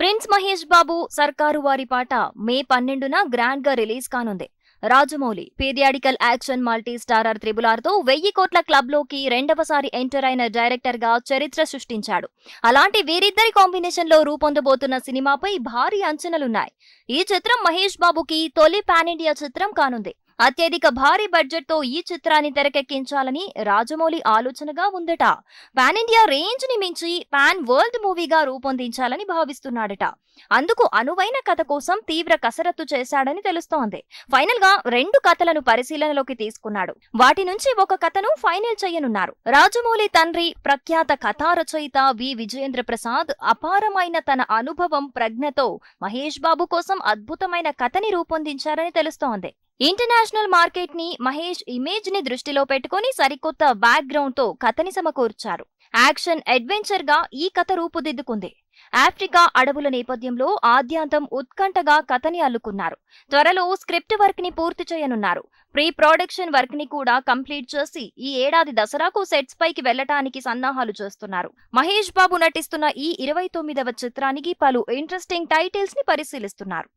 Prince Mahesh Babu సర్కారు వారి పాట మే పన్నెండున గ్రాండ్గా రిలీజ్ కానుంది. Rajamouli periodical action multi starrer త్రిబులార్తో వెయ్యి కోట్ల క్లబ్లోకి రెండవసారి ఎంటర్ అయిన డైరెక్టర్గా చరిత్ర సృష్టించాడు. అలాంటి వీరిద్దరి కాంబినేషన్లో రూపొందబోతున్న సినిమాపై భారీ అంచనాలున్నాయి. ఈ చిత్రం మహేష్ బాబుకి తొలి పాన్ ఇండియా చిత్రం కానుంది. అత్యధిక భారీ బడ్జెట్తో ఈ చిత్రాన్ని తెరకెక్కించాలని రాజమౌళి ఆలోచనగా ఉందట. పాన్ ఇండియా రేంజ్ని మించి పాన్ వరల్డ్ మూవీగా రూపొందించాలని భావిస్తున్నాడట. అందుకు అనువైన కథ కోసం తీవ్ర కసరత్తు చేశాడని తెలుస్తోంది. ఫైనల్గా రెండు కథలను పరిశీలనలోకి తీసుకున్నాడు. వాటి నుంచి ఒక కథను ఫైనల్ చేయనున్నారు. రాజమౌళి తండ్రి ప్రఖ్యాత కథా రచయిత వి. విజయేంద్ర ప్రసాద్ అపారమైన తన అనుభవం ప్రజ్ఞతో మహేష్ బాబు కోసం అద్భుతమైన కథని రూపొందించారని తెలుస్తోంది. ఇంటర్నేషనల్ మార్కెట్ని మహేష్ ఇమేజ్ని దృష్టిలో పెట్టుకుని సరికొత్త బ్యాక్ గ్రౌండ్తో కథని సమకూర్చారు. యాక్షన్ అడ్వెంచర్గా ఈ కథ రూపుదిద్దుకుంది. ఆఫ్రికా అడవుల నేపథ్యంలో ఆద్యాంతం ఉత్కంఠగా కథని అల్లుకున్నారు. త్వరలో స్క్రిప్ట్ వర్క్ని పూర్తి చేయనున్నారు. ప్రీ ప్రొడక్షన్ వర్క్ని కూడా కంప్లీట్ చేసి ఈ ఏడాది దసరాకు సెట్స్ పైకి వెళ్ళటానికి సన్నాహాలు చేస్తున్నారు. మహేష్ బాబు నటిస్తున్న ఈ ఇరవై తొమ్మిదవ చిత్రానికి పలు ఇంట్రెస్టింగ్ టైటిల్స్ని పరిశీలిస్తున్నారు.